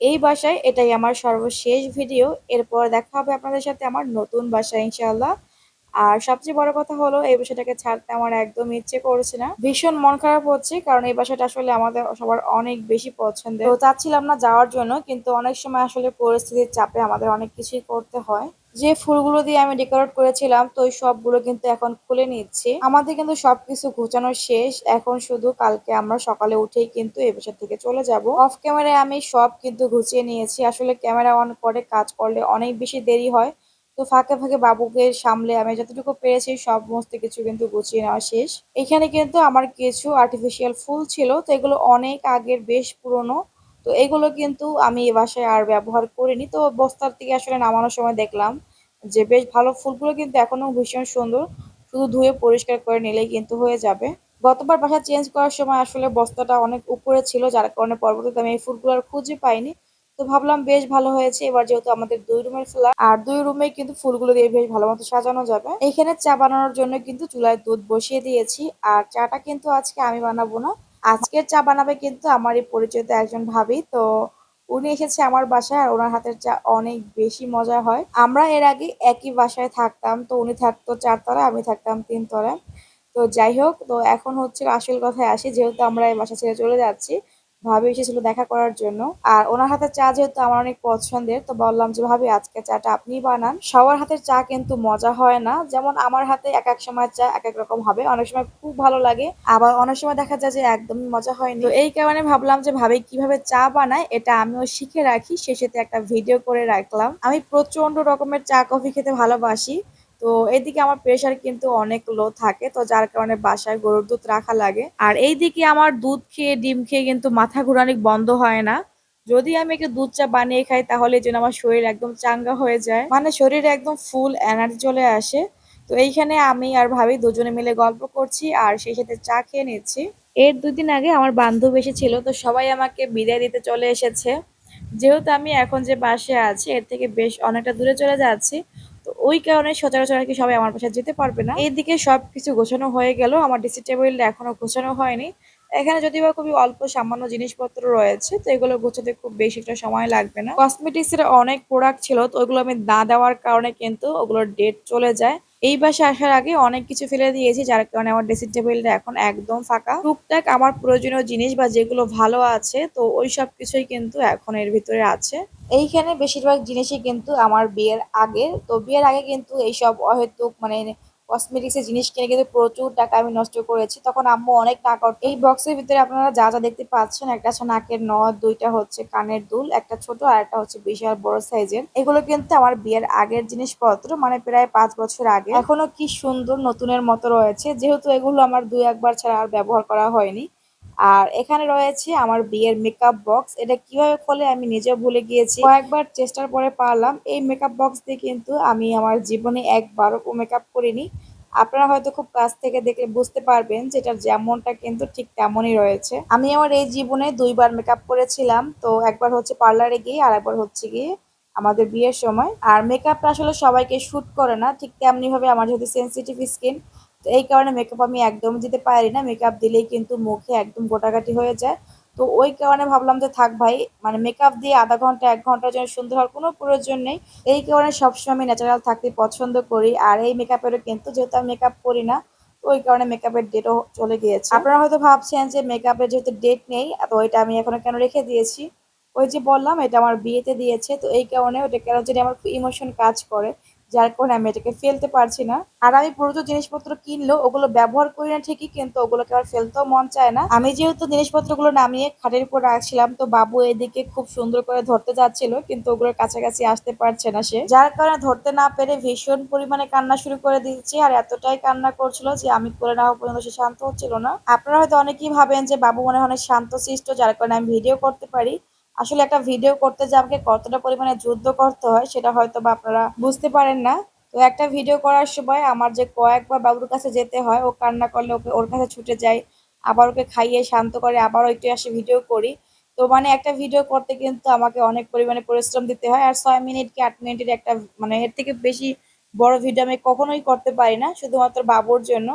এই বাসায় এটাই আমার সর্বশেষ ভিডিও এরপর দেখা হবে আপনাদের সাথে আমার নতুন বাসায়, ইনশাআল্লাহ। আর সবচেয়ে বড় কথা হলো, এই বাসাটাকে ছাড়তে আমার একদম ইচ্ছে করছে না। ভীষণ মন খারাপ হচ্ছে, কারণ এই বাসাটা আসলে আমাদের সবার অনেক বেশি পছন্দের। তো চাচ্ছিলাম না যাওয়ার জন্য, কিন্তু অনেক সময় আসলে পরিস্থিতির চাপে আমাদের অনেক কিছুই করতে হয়। যে ফুলগুলো দিয়ে আমি ডেকোরেট করেছিলাম, তো ওই সবগুলো কিন্তু এখন খুলে নিচ্ছি। আমাদের কিন্তু সবকিছু ঘুচানো শেষ, এখন শুধু কালকে আমরা সকালে উঠেই কিন্তু এই বাসা থেকে চলে যাব। অফ ক্যামেরায় আমি সব কিন্তু ঘুচিয়ে নিয়েছি, আসলে ক্যামেরা অন করে কাজ করলে অনেক বেশি দেরি হয়। তো ফাঁকে ফাঁকে বাবুকে সামলে আমি যতটুকু পেরেছি সমস্ত কিছু কিন্তু গুছিয়ে নেওয়া শেষ। এখানে কিন্তু আমার কিছু আর্টিফিশিয়াল ফুল ছিল, তো এগুলো অনেক আগের, বেশ পুরনো। তো এগুলো কিন্তু আমি এ বাসায় আর ব্যবহার করিনি। তো বস্তার থেকে আসলে নামানোর সময় দেখলাম যে বেশ ভালো ফুলগুলো কিন্তু এখনও ভীষণ সুন্দর। শুধু ধুয়ে পরিষ্কার করে নিলেই কিন্তু হয়ে যাবে। গতবার বাসা চেঞ্জ করার সময় আসলে বস্তাটা অনেক উপরে ছিল, যার কারণে পরবর্তীতে আমি এই ফুলগুলো আর খুঁজে পাইনি। তো ভাবলাম বেশ ভালো হয়েছে। এবার যেহেতু আমাদের দুই রুমের ফ্ল্যাট আর দুই রুমে কিন্তু ফুলগুলো দিয়ে বেশ ভালো মতো সাজানো যাবে। এখানে চা বানানোর জন্য কিন্তু চুলায় দুধ বসিয়ে দিয়েছি, আর চাটা কিন্তু আজকে আমি বানাবো না। আজকের চা বানাবে কিন্তু আমারই পরিচিত একজন ভাবি, তো উনি এসেছে আমার বাসায়, আর ওনার হাতের চা অনেক বেশি মজা হয়। আমরা এর আগে একই বাসায় থাকতাম, তো উনি থাকতো চারতলায় আমি থাকতাম তিনতলায় তো যাই হোক, তো এখন হচ্ছে আসল কথায় আসি, যেহেতু আমরা এই বাসা ছেড়ে চলে যাচ্ছি ভাবি এসেছিল দেখা করার জন্য। আর ওনার হাতের চা যেহেতু আমার অনেক পছন্দের, তো বললাম যে, ভাবি, আজকে চাটা আপনি বানান। সবার হাতের চা কিন্তু মজা হয় না। যেমন আমার হাতে এক এক সময় চা এক এক রকম হবে। অনেক সময় খুব ভালো লাগে, আবার অনেক সময় দেখা যায় যে, একদমই মজা হয়নি। তো এই কারণে ভাবলাম যে, ভাবি, কীভাবে চা বানায় এটা আমিও শিখে রাখি। শেষেতে একটা ভিডিও করে রাখলাম। আমি প্রচণ্ড রকমের চা কফি খেতে ভালোবাসি। তো এদিকে আমার প্রেশার কিন্তু অনেক লো থাকে, তো যার কারণে বাসায় গরুর দুধ রাখা লাগে। আর এইদিকে আমার দুধ খেয়ে, ডিম খেয়ে কিন্তু মাথা ঘুরানি বন্ধ হয় না। যদি আমি একটু দুধ চা বানিয়ে খাই, তাহলে যেন আমার শরীর একদম চাঙ্গা হয়ে যায়। মানে শরীরে একদম ফুল এনার্জি চলে আসে। তো এইখানে আমি আর ভাবি দুজনে মিলে গল্প করছি আর সেই সাথে চা খেয়ে নিচ্ছি। এর দুদিন আগে আমার বান্ধব এসেছিল, তো সবাই আমাকে বিদায় দিতে চলে এসেছে। যেহেতু আমি এখন যে বাসে আছি, এর থেকে বেশ অনেকটা দূরে চলে যাচ্ছি। ওই কারণে সচরাচর আর কি সবাই আমার পাশে যেতে পারবে না। এইদিকে সবকিছু গোছানো হয়ে গেল। আমার ড্রেসিং টেবিলটা এখনও গোছানো হয়নি। এখানে যদি বা খুবই অল্প সামান্য জিনিসপত্র রয়েছে, তো এগুলো গোছাতে খুব বেশি একটা সময় লাগবে না। কসমেটিক্স এর অনেক প্রোডাক্ট ছিল, তো ওগুলো আমি না দেওয়ার কারণে কিন্তু ওগুলোর ডেট চলে যায়। এই বাসে আসার আগে অনেক কিছু ফেলে দিয়েছি, যার কারণে আমার ড্রেসিং টেবিলটা এখন একদম ফাঁকা। টুকটাক আমার প্রয়োজনীয় জিনিস বা যেগুলো ভালো আছে, তো ওই সব কিছুই কিন্তু এখন এর ভিতরে আছে। এইখানে বেশিরভাগ জিনিসই কিন্তু আমার বিয়ের আগে, তো বিয়ের আগে কিন্তু এইসব অহেতুক মানে কসমেটিক্সের জিনিস কিনে কিন্তু প্রচুর টাকা আমি নষ্ট করেছি। তখন আম্মু অনেক টাকা এই বক্সের ভিতরে আপনারা যা যা দেখতে পাচ্ছেন, একটা আছে নাকের নদ দুইটা হচ্ছে কানের দুল, একটা ছোট আর একটা হচ্ছে বিশাল বড় সাইজের এগুলো কিন্তু আমার বিয়ের আগের জিনিসপত্র মানে প্রায় পাঁচ বছর আগে। এখনও কি সুন্দর নতুনের মতো রয়েছে, যেহেতু এগুলো আমার দুই একবার ছাড়া আর ব্যবহার করা হয়নি। আর এখানে রয়েছে আমার বিয়ের মেকআপ বক্স এটা কীভাবে খোলে আমি নিজেও ভুলে গিয়েছি। কয়েকবার চেষ্টার পরে পারলাম। এই মেকআপ বক্স দিয়ে কিন্তু আমি আমার জীবনে একবারও মেকআপ করিনি। আপনারা হয়তো খুব কাছ থেকে দেখলে বুঝতে পারবেন যেটা যেমনটা কিন্তু ঠিক তেমনই রয়েছে। আমি আমার এই জীবনে দুইবার মেকআপ করেছিলাম। তো একবার হচ্ছে পার্লারে গিয়ে আর একবার হচ্ছে গিয়ে আমাদের বিয়ের সময়। আর মেকআপটা আসলে সবাইকে শ্যুট করে না। ঠিক তেমনি ভাবে আমার যেহেতু সেন্সিটিভ স্কিন তো এই কারণে মেকআপ আমি একদম দিতে পারি না। মেকআপ দিলেই কিন্তু মুখে একদম গোটাকাটি হয়ে যায়। তো ওই কারণে ভাবলাম যে থাক ভাই মানে মেকআপ দিয়ে আধা ঘণ্টা, এক ঘণ্টার জন্য সুন্দর হওয়ার কোনো প্রয়োজন নেই। এই কারণে সবসময় আমি ন্যাচারাল থাকতে পছন্দ করি। আর এই মেকআপেরও কিন্তু যেহেতু আমি মেকআপ করি না ওই কারণে মেকআপের ডেটও চলে গিয়েছে। আপনারা হয়তো ভাবছেন যে মেকআপের যেহেতু ডেট নেই, তো ওইটা আমি এখনও কেন রেখে দিয়েছি? ওই যে বললাম, এটা আমার বিয়েতে দিয়েছে, তো এই কারণে ওটা কেন যদি আমার ইমোশন কাজ করে। যার কারণে আমি এটাকে ফেলতে পারছি না। আর আমি পুরো জিনিসপত্র কিনলো ওগুলো ব্যবহার করি না ঠিকই, কিন্তু ওগুলোকে আর ফেলতেও মন চায় না। আমি যেহেতু জিনিসপত্রগুলো নামিয়ে খাটের উপর রাখছিলাম, তো বাবু এদিকে খুব সুন্দর করে ধরতে যাচ্ছিল, কিন্তু ওগুলোর কাছাকাছি আসতে পারছে না সে। যার কারণে ধরতে না পেরে ভীষণ পরিমাণে কান্না শুরু করে দিচ্ছে আর এতটাই কান্না করছিল যে আমি করে নেওয়া পর্যন্ত সে শান্ত হচ্ছিল না। আপনারা হয়তো অনেকেই ভাবেন যে বাবু মনে হয় শান্ত, সৃষ্ট, যার কারণে আমি ভিডিও করতে পারি। আসলে একটা ভিডিও করতে যে আমাকে কতটা পরিমাণে যুদ্ধ করতে হয়, সেটা হয়তো বা আপনারা বুঝতে পারেন না। তো একটা ভিডিও করার সময় আমার যে কয়েকবার বাবুর কাছে যেতে হয়, ও কান্না করলে ওকে, ওর কাছে ছুটে যাই, আবার ওকে খাইয়ে শান্ত করে আবারও একটু আসে ভিডিও করি। তো মানে একটা ভিডিও করতে কিন্তু আমাকে অনেক পরিমাণে পরিশ্রম দিতে হয়। আর ছয় মিনিট কি আট মিনিটের একটা মানে এর থেকে বেশি বড় ভিডিও আমি কখনোই করতে পারি না, শুধুমাত্র বাবুর জন্য।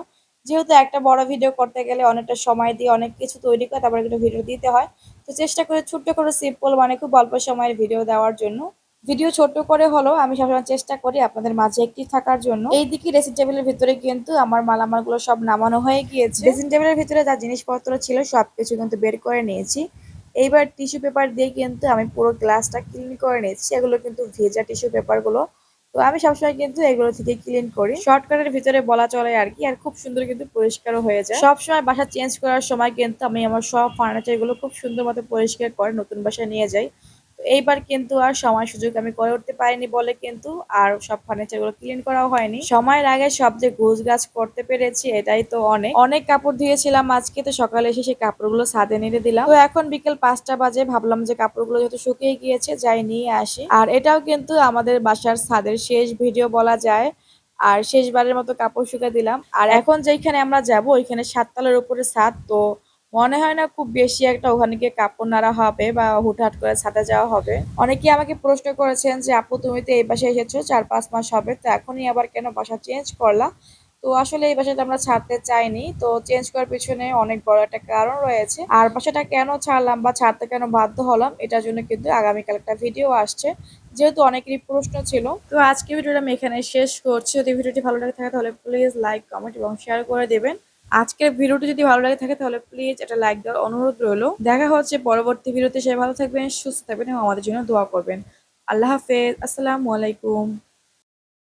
যেহেতু একটা বড় ভিডিও করতে গেলে অনেকটা সময় দিয়ে অনেক কিছু তৈরি করে তারপরে একটা ভিডিও দিতে হয়। তো চেষ্টা করে ছোট্ট করে সিম্পল মানে খুব অল্প সময়ের ভিডিও দেওয়ার জন্য। ভিডিও ছোট করে হলো আমি সবসময় চেষ্টা করি আপনাদের মাঝে একটি থাকার জন্য। এইদিকে ড্রেসিং টেবিলের ভিতরে কিন্তু আমার মালামালগুলো সব নামানো হয়ে গিয়েছে। ড্রেসিং টেবিলের ভিতরে যা জিনিসপত্র ছিল সবকিছু কিন্তু বের করে নিয়েছি। এইবার টিস্যু পেপার দিয়ে কিন্তু আমি পুরো গ্লাসটা ক্লিন করে নিয়েছি। এগুলো কিন্তু ভেজা টিস্যু পেপারগুলো তো আমি সবসময় কিন্তু এগুলো থেকে ক্লিন করি। শর্টকাটের ভিতরে বলা চলে আর কি, আর খুব সুন্দর কিন্তু পরিষ্কারও হয়ে যায়। সবসময় বাসা চেঞ্জ করার সময় কিন্তু আমি আমার সব ফার্নিচারগুলো খুব সুন্দর মতো পরিষ্কার করে নতুন বাসায় নিয়ে যাই। এইবার কিন্তু আর সময় সুযোগ আমি করে উঠতে পারিনি বলে কিন্তু আর সব ফার্নিচারগুলো ক্লিন করাও হয়নি। সময়ের আগে সব যে গোছ গাছ করতে পেরেছি এটাই তো অনেক। অনেক কাপড় ধুয়েছিলাম আজকে তো সকালে এসে সেই কাপড়গুলো ছাদে নেড়ে দিলাম। তো এখন বিকেল পাঁচটা বাজে, ভাবলাম যে কাপড়গুলো যেহেতু শুকিয়ে গিয়েছে, যাই নিয়ে আসি। আর এটাও কিন্তু আমাদের বাসার ছাদের শেষ ভিডিও বলা যায়। আর শেষবারের মতো কাপড় শুকা দিলাম। আর এখন যেখানে আমরা যাব, ওইখানে সাততলার উপরে ছাদ, তো মনে হয় না খুব বেশি একটা ওখানে গিয়ে কাপড় নাড়া হবে বা হুটহাট করে ছাদে যাওয়া হবে। অনেকেই আমাকে প্রশ্ন করেছেন যে, আপু, তুমি তো এই বাসায় এসেছ, চার পাঁচ মাস হবে, তো এখনই আবার কেন বাসা চেঞ্জ করলা? তো আসলে এই বাসাটা আমরা ছাড়তে চাইনি। তো চেঞ্জ করার পিছনে অনেক বড় একটা কারণ রয়েছে। আর বাসাটা কেন ছাড়লাম বা ছাড়তে কেন বাধ্য হলাম, এটার জন্য কিন্তু আগামীকাল একটা ভিডিও আসছে। যেহেতু অনেকেরই প্রশ্ন ছিল। তো আজকে ভিডিওটা আমি এখানে শেষ করছি। যদি ভিডিওটি ভালো লাগে থাকে, তাহলে প্লিজ লাইক কমেন্ট এবং শেয়ার করে দেবেন। আজকের ভিডিওটি যদি ভালো লাগে থাকে, তাহলে প্লিজ এটা লাইক দেওয়ার অনুরোধ রইল। দেখা হচ্ছে পরবর্তী ভিডিওতে। সে ভালো থাকবেন, সুস্থ থাকবেন এবং আমাদের জন্য দোয়া করবেন। আল্লাহ হাফেজ। আসসালামু আলাইকুম।